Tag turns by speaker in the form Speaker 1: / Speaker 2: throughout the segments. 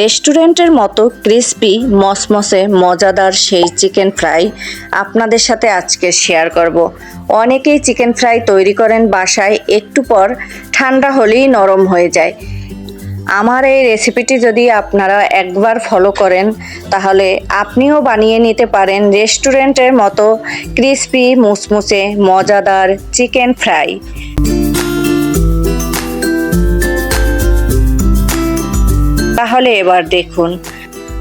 Speaker 1: রেস্টুরেন্টের মতো ক্রিস্পি, মসমসে, মজাদার সেই চিকেন ফ্রাই আপনাদের সাথে আজকে শেয়ার করব। অনেকেই চিকেন ফ্রাই তৈরি করেন বাসায়, একটু পর ঠান্ডা হলেই নরম হয়ে যায়। আমার এই রেসিপিটি যদি আপনারা একবার ফলো করেন, তাহলে আপনিও বানিয়ে নিতে পারেন রেস্টুরেন্টের মতো ক্রিস্পি, মুসমুসে, মজাদার চিকেন ফ্রাই। তাহলে এবার দেখুন।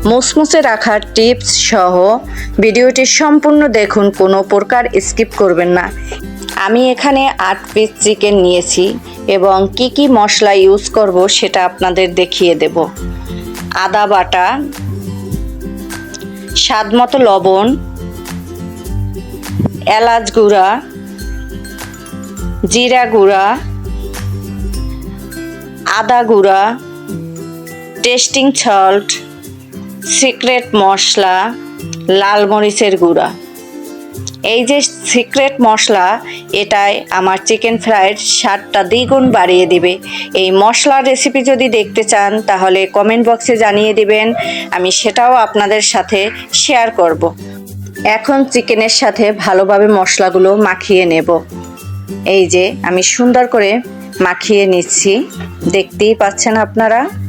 Speaker 1: মুসমুসে রাখার টিপস সহ ভিডিওটি সম্পূর্ণ দেখুন, কোনো প্রকার স্কিপ করবেন না। আমি এখানে আট পিস চিকেন নিয়েছি এবং কি কি মশলা ইউজ করব সেটা আপনাদের দেখিয়ে দেব। আদা বাটা, স্বাদ মতো লবণ, এলাচ গুঁড়া, জিরা গুঁড়া, আদা গুঁড়া টেস্টিং সল্ট, সিক্রেট মশলা, লাল মরিচের গুঁড়া। এই যে সিক্রেট মশলা, এটাই আমার চিকেন ফ্রাইয়ের স্বাদটা দ্বিগুণ বাড়িয়ে দিবে। এই মশলার রেসিপি যদি দেখতে চান, তাহলে কমেন্ট বক্সে জানিয়ে দিবেন। আমি সেটাও আপনাদের সাথে শেয়ার করব। এখন চিকেনের সাথে ভালোভাবে মশলাগুলো মাখিয়ে নেব। এই যে আমি সুন্দর করে মাখিয়ে নিচ্ছি। দেখতেই পাচ্ছেন আপনারা?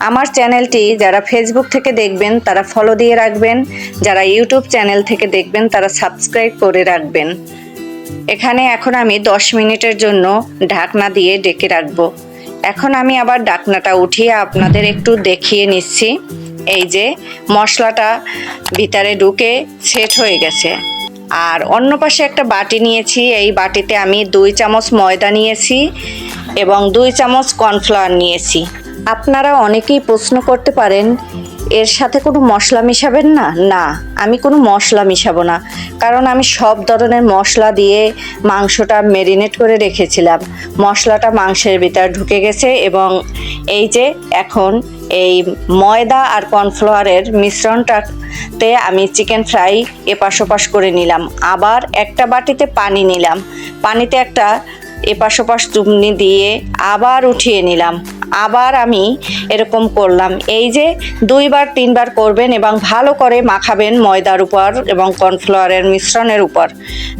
Speaker 1: আমার চ্যানেলটি যারা ফেসবুক থেকে দেখবেন, তারা ফলো দিয়ে রাখবেন। যারা ইউটিউব চ্যানেল থেকে দেখবেন, তারা সাবস্ক্রাইব করে রাখবেন। এখানে এখন আমি দশ মিনিটের জন্য ঢাকনা দিয়ে ডেকে রাখব। এখন আমি আবার ঢাকনাটা উঠিয়ে আপনাদের একটু দেখিয়ে নিচ্ছি। এই যে মশলাটা ভিতরে ঢুকে সেট হয়ে গেছে। আর অন্য পাশে একটা বাটি নিয়েছি। এই বাটিতে আমি দুই চামচ ময়দা নিয়েছি এবং দুই চামচ কর্নফ্লাওয়ার নিয়েছি। আপনারা অনেকেই প্রশ্ন করতে পারেন, এর সাথে কোনো মশলা মিশাবেন না? না, আমি কোনো মশলা মিশাবো না। কারণ আমি সব ধরনের মশলা দিয়ে মাংসটা মেরিনেট করে রেখেছিলাম। মশলাটা মাংসের ভিতর ঢুকে গেছে এবং এই যে এখন এই ময়দা আর কর্নফ্লাওয়ারের মিশ্রণটাতে আমি চিকেন ফ্রাই এপাশ ওপাশ করে নিলাম। আবার একটা বাটিতে পানি নিলাম। পানিতে একটা এপাশ ওপাশ চুমনি দিয়ে আবার উঠিয়ে নিলাম। আবার আমি এরকম করলাম। এই যে দুইবার, তিনবার করবেন এবং ভালো করে মাখাবেন ময়দার উপর এবং কর্নফ্লাওয়ারের মিশ্রণের উপর।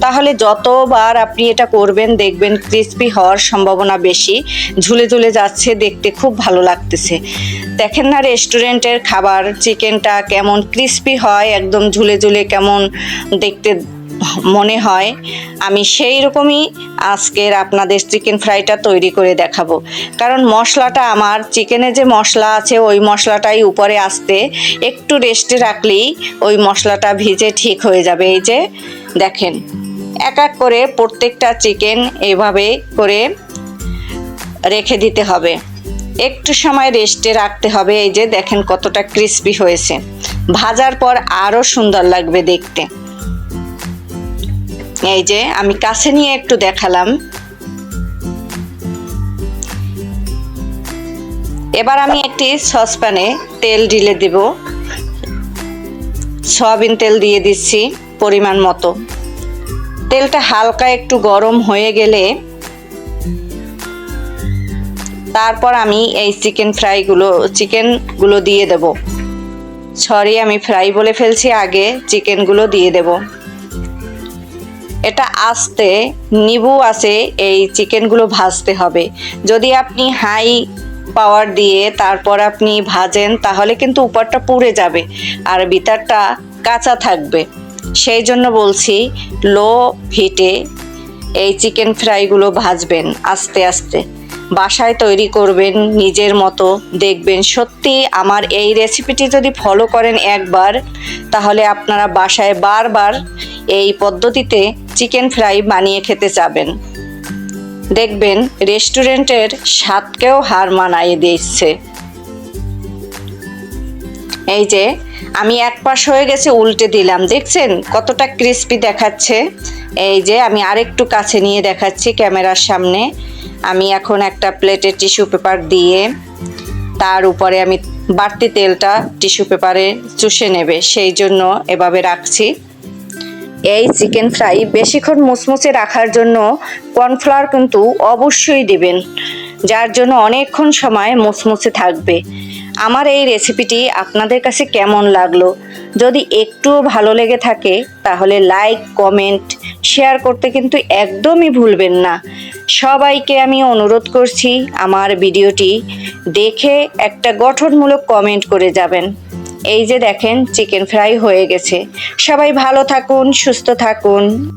Speaker 1: তাহলে যতবার আপনি এটা করবেন, দেখবেন ক্রিস্পি হওয়ার সম্ভাবনা বেশি। ঝুলে ঝুলে যাচ্ছে, দেখতে খুব ভালো লাগতেছে। দেখেন না রেস্টুরেন্টের খাবার, চিকেনটা কেমন ক্রিস্পি হয়, একদম ঝুলে ঝুলে কেমন দেখতে মনে হয়, আমি সেই রকমই আজকের আপনাদের চিকেন ফ্রাইটা তৈরি করে দেখাবো। কারণ মশলাটা আমার চিকেনে যে মশলা আছে, ওই মশলাটাই উপরে আসতে একটু রেস্টে রাখলেই ওই মশলাটা ভিজে ঠিক হয়ে যাবে। এই যে, দেখেন, এক এক করে প্রত্যেকটা চিকেন এইভাবে করে রেখে দিতে হবে। একটু সময় রেস্টে রাখতে হবে। এই যে, দেখেন কতটা ক্রিস্পি হয়েছে। ভাজার পর আরও সুন্দর লাগবে দেখতে। এই যে, আমি কাছে নিয়ে একটু দেখালাম। এবার আমি একটি সসপ্যানে তেল ঢেলে দেব। সয়াবিন তেল দিয়ে দিচ্ছি পরিমাণ মতো। তেলটা হালকা একটু গরম হয়ে গেলে তারপর আমি এই চিকেন ফ্রাইগুলো, চিকেনগুলো দিয়ে দেব। সরি, আমি ফ্রাই বলে ফেলছি, আগে চিকেনগুলো দিয়ে দেবো। এটা আস্তে, নিবু আছে, এই চিকেনগুলো ভাজতে হবে। যদি আপনি হাই পাওয়ার দিয়ে তারপর আপনি ভাজেন, তাহলে কিন্তু উপরটা পুড়ে যাবে আর ভিতরটা কাঁচা থাকবে। সেই জন্য বলছি, লো হিটে এই চিকেন ফ্রাইগুলো ভাজবেন আস্তে আস্তে। বাসায় তৈরি করবেন, নিজের মতো দেখবেন। সত্যি আমার এই রেসিপিটি যদি ফলো করেন একবার, তাহলে আপনারা বাসায় বারবার এই পদ্ধতিতে চিকেন ফ্রাই বানিয়ে খেতে চাবেন। দেখবেন রেস্টুরেন্টের স্বাদকেও হার মানায় দিচ্ছে। এই যে, আমি এক পাশ হয়ে গেছে উল্টে দিলাম, দেখছেন? কতটা ক্রিস্পি দেখাচ্ছে। এই যে, আমি আরেকটু কাছে নিয়ে দেখাচ্ছি ক্যামেরার সামনে। আমি এখন একটা প্লেটে টিস্যু পেপার দিয়ে তার উপরে আমি বাড়তি তেলটা টিস্যু পেপারে চুষে নেবে। সেই জন্য এভাবে রাখছি। এই চিকেন ফ্রাই বেশিক্ষণ মুচমুচে রাখার জন্য কর্নফ্লাওয়ার কিন্তু অবশ্যই দেবেন, যার জন্য অনেকক্ষণ সময় মুচমুচে থাকবে। আমার এই রেসিপিটি আপনাদের কাছে কেমন লাগল? যদি একটুও ভালো লেগে থাকে, তাহলে লাইক, কমেন্ট, শেয়ার করতে কিন্তু একদমই ভুলবেন না। সবাইকে আমি অনুরোধ করছি আমার ভিডিওটি দেখে একটা গঠনমূলক কমেন্ট করে যাবেন। এই যে দেখেন চিকেন ফ্রাই হয়ে গেছে। সবাই ভালো থাকুন সুস্থ থাকুন।